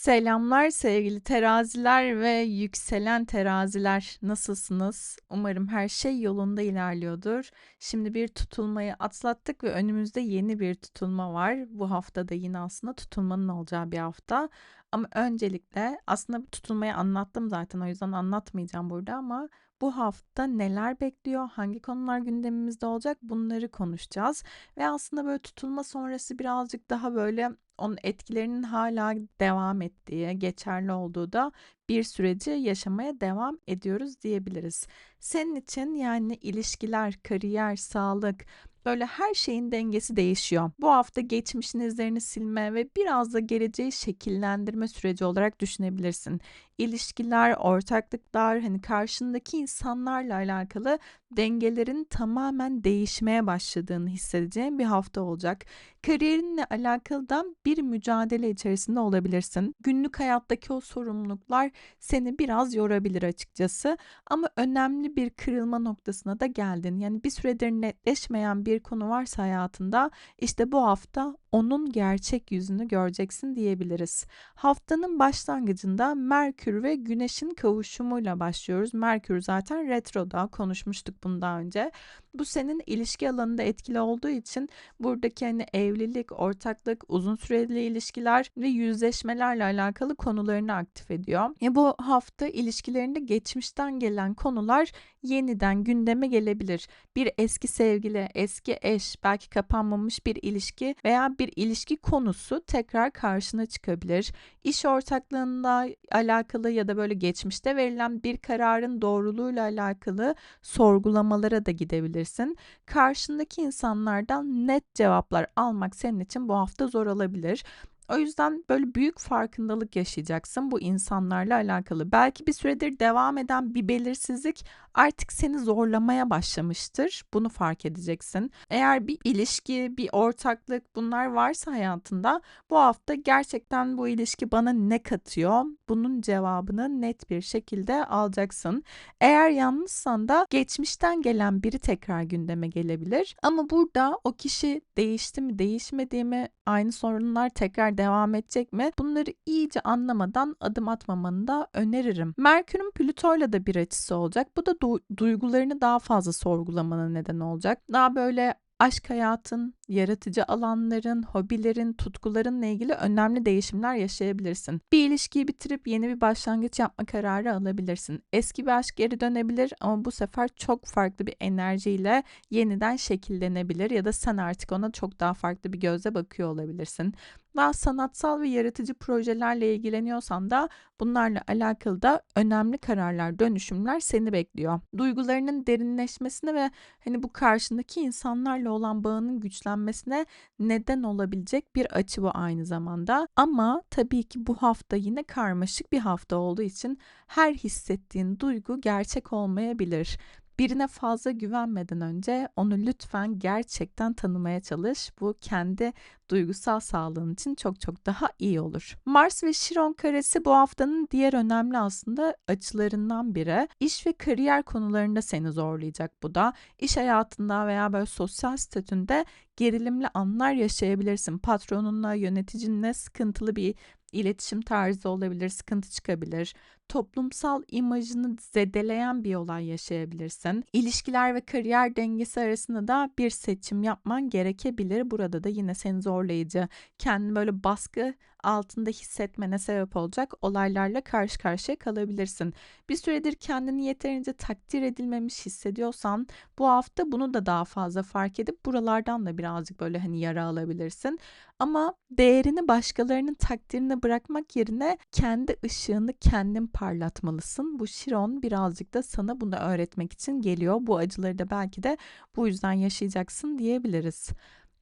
Selamlar sevgili teraziler ve yükselen teraziler. Nasılsınız? Umarım her şey yolunda ilerliyordur. Şimdi bir tutulmayı atlattık ve önümüzde yeni bir tutulma var. Bu hafta da yine aslında tutulmanın olacağı bir hafta. Ama öncelikle aslında tutulmayı anlattım zaten o yüzden anlatmayacağım burada ama bu hafta neler bekliyor, hangi konular gündemimizde olacak bunları konuşacağız. Ve aslında böyle tutulma sonrası birazcık daha böyle onun etkilerinin hala devam ettiği, geçerli olduğu da bir süreci yaşamaya devam ediyoruz diyebiliriz. Senin için yani ilişkiler, kariyer, sağlık, Böyle her şeyin dengesi değişiyor. Bu hafta geçmişin izlerini silme ve biraz da geleceği şekillendirme süreci olarak düşünebilirsin. İlişkiler, ortaklıklar, hani karşındaki insanlarla alakalı dengelerin tamamen değişmeye başladığını hissedeceğin bir hafta olacak. Kariyerinle alakalı da bir mücadele içerisinde olabilirsin. Günlük hayattaki o sorumluluklar seni biraz yorabilir açıkçası. Ama önemli bir kırılma noktasına da geldin. Yani bir süredir netleşmeyen bir konu varsa hayatında işte bu hafta onun gerçek yüzünü göreceksin diyebiliriz. Haftanın başlangıcında Merkür ve Güneş'in kavuşumuyla başlıyoruz. Merkür zaten retroda konuşmuştuk bundan önce. Bu senin ilişki alanında etkili olduğu için buradaki hani evlilik, ortaklık, uzun süreli ilişkiler ve yüzleşmelerle alakalı konularını aktif ediyor. E bu hafta ilişkilerinde geçmişten gelen konular yeniden gündeme gelebilir. Bir eski sevgili, eski eş, belki kapanmamış bir ilişki veya bir ilişki konusu tekrar karşına çıkabilir. İş ortaklığında alakalı ya da böyle geçmişte verilen bir kararın doğruluğuyla alakalı sorgulamalara da gidebilirsin. Karşındaki insanlardan net cevaplar almak senin için bu hafta zor olabilir. O yüzden böyle büyük farkındalık yaşayacaksın bu insanlarla alakalı. Belki bir süredir devam eden bir belirsizlik artık seni zorlamaya başlamıştır. Bunu fark edeceksin. Eğer bir ilişki, bir ortaklık bunlar varsa hayatında bu hafta gerçekten bu ilişki bana ne katıyor? Bunun cevabını net bir şekilde alacaksın. Eğer yalnızsan da geçmişten gelen biri tekrar gündeme gelebilir. Ama burada o kişi değişti mi, değişmedi mi, aynı sorunlar tekrar devam edecek mi? Bunları iyice anlamadan adım atmamanı da öneririm. Merkür'ün Plüto'yla da bir açısı olacak. Bu da du- duygularını daha fazla sorgulamana neden olacak. Daha böyle aşk hayatın, yaratıcı alanların, hobilerin, tutkularınla ilgili önemli değişimler yaşayabilirsin. Bir ilişkiyi bitirip yeni bir başlangıç yapma kararı alabilirsin. Eski bir aşk geri dönebilir ama bu sefer çok farklı bir enerjiyle yeniden şekillenebilir ya da sen artık ona çok daha farklı bir gözle bakıyor olabilirsin. Daha sanatsal ve yaratıcı projelerle ilgileniyorsan da bunlarla alakalı da önemli kararlar, dönüşümler seni bekliyor. Duygularının derinleşmesine ve hani bu karşındaki insanlarla olan bağının güçlenmesine neden olabilecek bir açı bu aynı zamanda. Ama tabii ki bu hafta yine karmaşık bir hafta olduğu için her hissettiğin duygu gerçek olmayabilir. Birine fazla güvenmeden önce onu lütfen gerçekten tanımaya çalış. Bu kendi duygusal sağlığın için çok çok daha iyi olur. Mars ve Şiron karesi bu haftanın diğer önemli aslında açılarından biri. İş ve kariyer konularında seni zorlayacak bu da. İş hayatında veya böyle sosyal statünde gerilimli anlar yaşayabilirsin. Patronunla, yöneticinle sıkıntılı bir iletişim tarzı olabilir, sıkıntı çıkabilir. Toplumsal imajını zedeleyen bir olay yaşayabilirsin. İlişkiler ve kariyer dengesi arasında da bir seçim yapman gerekebilir. Burada da yine seni zorlayıcı, kendini böyle baskı altında hissetmene sebep olacak olaylarla karşı karşıya kalabilirsin. Bir süredir kendini yeterince takdir edilmemiş hissediyorsan bu hafta bunu da daha fazla fark edip buralardan da birazcık böyle hani yara alabilirsin. Ama değerini başkalarının takdirine bırakmak yerine kendi ışığını kendin parlatmalısın. Bu Şiron birazcık da sana bunu öğretmek için geliyor. Bu acıları da belki de bu yüzden yaşayacaksın diyebiliriz.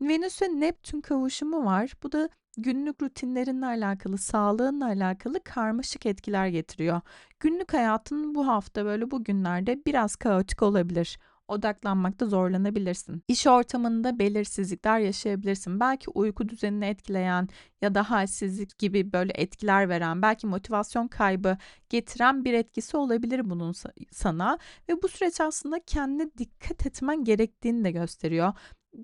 Venüs ve Neptün kavuşumu var. Bu da günlük rutinlerinle alakalı, sağlığınla alakalı karmaşık etkiler getiriyor. Günlük hayatın bu hafta böyle bugünlerde biraz kaotik olabilir odaklanmakta zorlanabilirsin. İş ortamında belirsizlikler yaşayabilirsin. Belki uyku düzenini etkileyen ya da halsizlik gibi böyle etkiler veren, belki motivasyon kaybı getiren bir etkisi olabilir bunun sana ve bu süreç aslında kendine dikkat etmen gerektiğini de gösteriyor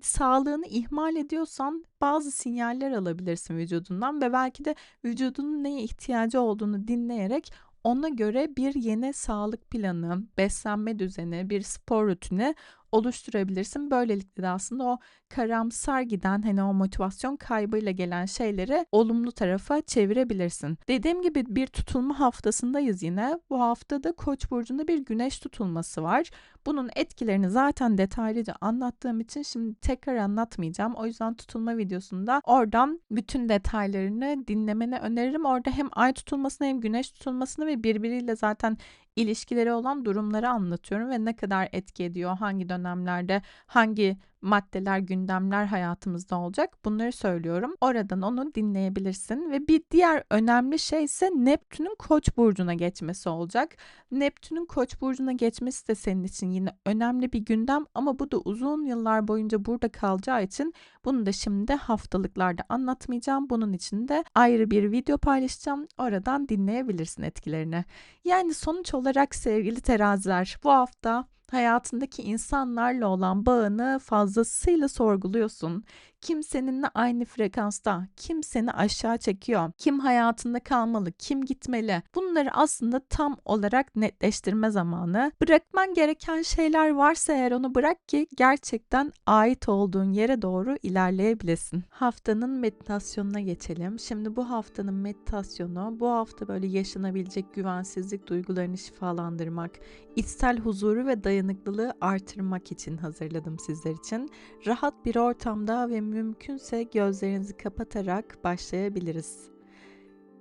sağlığını ihmal ediyorsan bazı sinyaller alabilirsin vücudundan ve belki de vücudunun neye ihtiyacı olduğunu dinleyerek ona göre bir yeni sağlık planı, beslenme düzeni, bir spor rutini oluşturabilirsin. Böylelikle de aslında o karamsar giden hani o motivasyon kaybıyla gelen şeyleri olumlu tarafa çevirebilirsin. Dediğim gibi bir tutulma haftasındayız yine. Bu haftada Koç burcunda bir güneş tutulması var. Bunun etkilerini zaten detaylıca anlattığım için şimdi tekrar anlatmayacağım. O yüzden tutulma videosunda oradan bütün detaylarını dinlemeni öneririm. Orada hem ay tutulmasını hem güneş tutulmasını ve birbiriyle zaten ilişkileri olan durumları anlatıyorum ve ne kadar etki ediyor, hangi dönemlerde, hangi maddeler, gündemler hayatımızda olacak bunları söylüyorum. Oradan onu dinleyebilirsin ve bir diğer önemli şey ise Neptün'ün Koç burcuna geçmesi olacak. Neptün'ün Koç burcuna geçmesi de senin için yine önemli bir gündem ama bu da uzun yıllar boyunca burada kalacağı için bunu da şimdi haftalıklarda anlatmayacağım. Bunun için de ayrı bir video paylaşacağım. Oradan dinleyebilirsin etkilerini. Yani sonuç olarak sevgili teraziler bu hafta hayatındaki insanlarla olan bağını fazlasıyla sorguluyorsun. Kim seninle aynı frekansta, kim seni aşağı çekiyor, kim hayatında kalmalı, kim gitmeli. Bunları aslında tam olarak netleştirme zamanı. Bırakman gereken şeyler varsa eğer onu bırak ki gerçekten ait olduğun yere doğru ilerleyebilesin. Haftanın meditasyonuna geçelim. Şimdi bu haftanın meditasyonu bu hafta böyle yaşanabilecek güvensizlik duygularını şifalandırmak, içsel huzuru ve dayanıklılığı artırmak için hazırladım sizler için. Rahat bir ortamda ve mümkünse gözlerinizi kapatarak başlayabiliriz.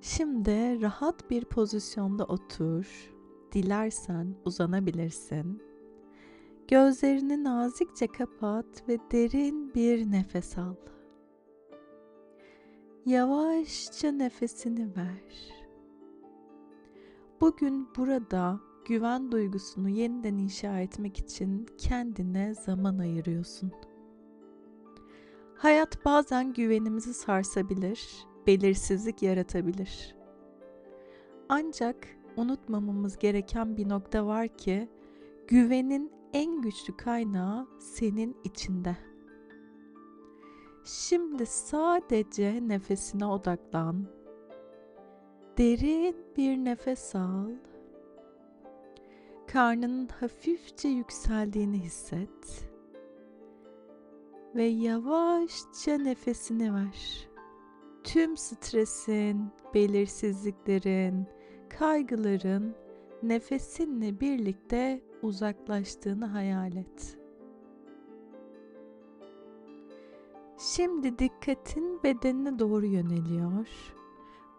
Şimdi rahat bir pozisyonda otur. Dilersen uzanabilirsin. Gözlerini nazikçe kapat ve derin bir nefes al. Yavaşça nefesini ver. Bugün burada güven duygusunu yeniden inşa etmek için kendine zaman ayırıyorsun. Hayat bazen güvenimizi sarsabilir, belirsizlik yaratabilir. Ancak unutmamamız gereken bir nokta var ki güvenin en güçlü kaynağı senin içinde. Şimdi sadece nefesine odaklan. Derin bir nefes al. Karnının hafifçe yükseldiğini hisset ve yavaşça nefesini ver. Tüm stresin, belirsizliklerin, kaygıların nefesinle birlikte uzaklaştığını hayal et. Şimdi dikkatin bedenine doğru yöneliyor.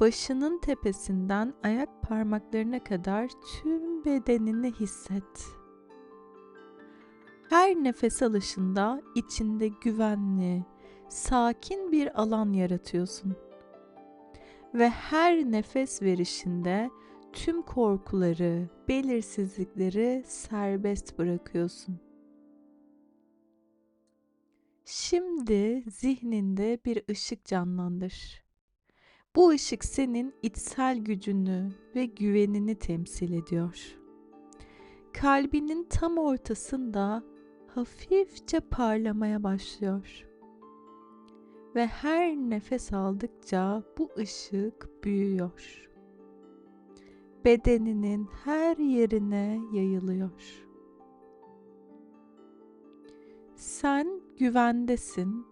Başının tepesinden ayak parmaklarına kadar tüm bedenini hisset. Her nefes alışında içinde güvenli, sakin bir alan yaratıyorsun. Ve her nefes verişinde tüm korkuları, belirsizlikleri serbest bırakıyorsun. Şimdi zihninde bir ışık canlandır. Bu ışık senin içsel gücünü ve güvenini temsil ediyor. Kalbinin tam ortasında hafifçe parlamaya başlıyor. Ve her nefes aldıkça bu ışık büyüyor. Bedeninin her yerine yayılıyor. Sen güvendesin.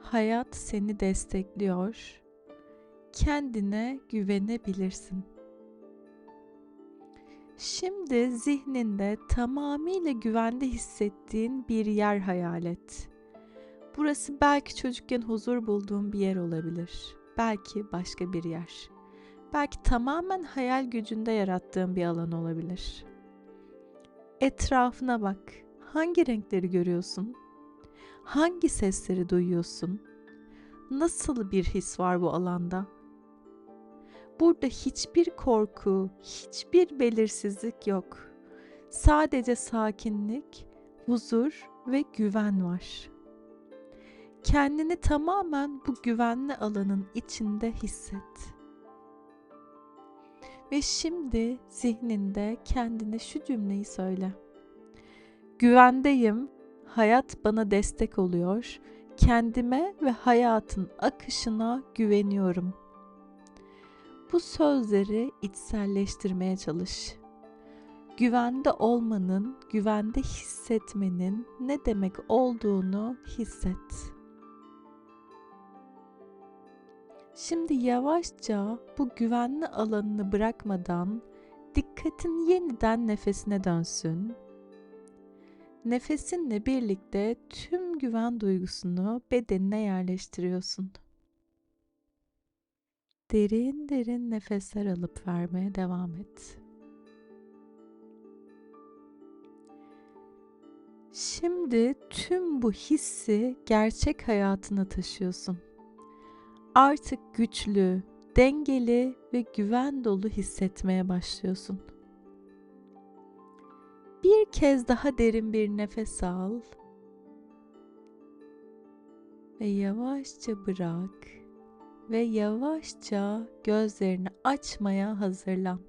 Hayat seni destekliyor. Kendine güvenebilirsin. Şimdi zihninde tamamıyla güvende hissettiğin bir yer hayal et. Burası belki çocukken huzur bulduğun bir yer olabilir. Belki başka bir yer. Belki tamamen hayal gücünde yarattığın bir alan olabilir. Etrafına bak. Hangi renkleri görüyorsun? Hangi sesleri duyuyorsun? Nasıl bir his var bu alanda? Burada hiçbir korku, hiçbir belirsizlik yok. Sadece sakinlik, huzur ve güven var. Kendini tamamen bu güvenli alanın içinde hisset. Ve şimdi zihninde kendine şu cümleyi söyle. Güvendeyim, hayat bana destek oluyor. Kendime ve hayatın akışına güveniyorum. Bu sözleri içselleştirmeye çalış. Güvende olmanın, güvende hissetmenin ne demek olduğunu hisset. Şimdi yavaşça bu güvenli alanını bırakmadan dikkatin yeniden nefesine dönsün. Nefesinle birlikte tüm güven duygusunu bedenine yerleştiriyorsun. Derin derin nefesler alıp vermeye devam et. Şimdi tüm bu hissi gerçek hayatına taşıyorsun. Artık güçlü, dengeli ve güven dolu hissetmeye başlıyorsun. Bir kez daha derin bir nefes al ve yavaşça bırak ve yavaşça gözlerini açmaya hazırlan.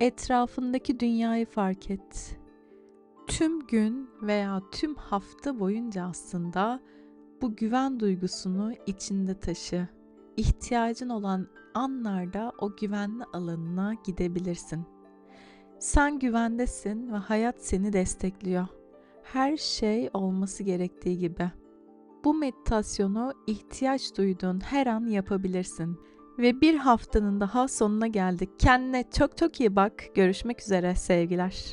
Etrafındaki dünyayı fark et. Tüm gün veya tüm hafta boyunca aslında bu güven duygusunu içinde taşı. İhtiyacın olan anlarda o güvenli alanına gidebilirsin. Sen güvendesin ve hayat seni destekliyor. Her şey olması gerektiği gibi. Bu meditasyonu ihtiyaç duyduğun her an yapabilirsin. Ve bir haftanın daha sonuna geldik. Kendine çok çok iyi bak. Görüşmek üzere sevgiler.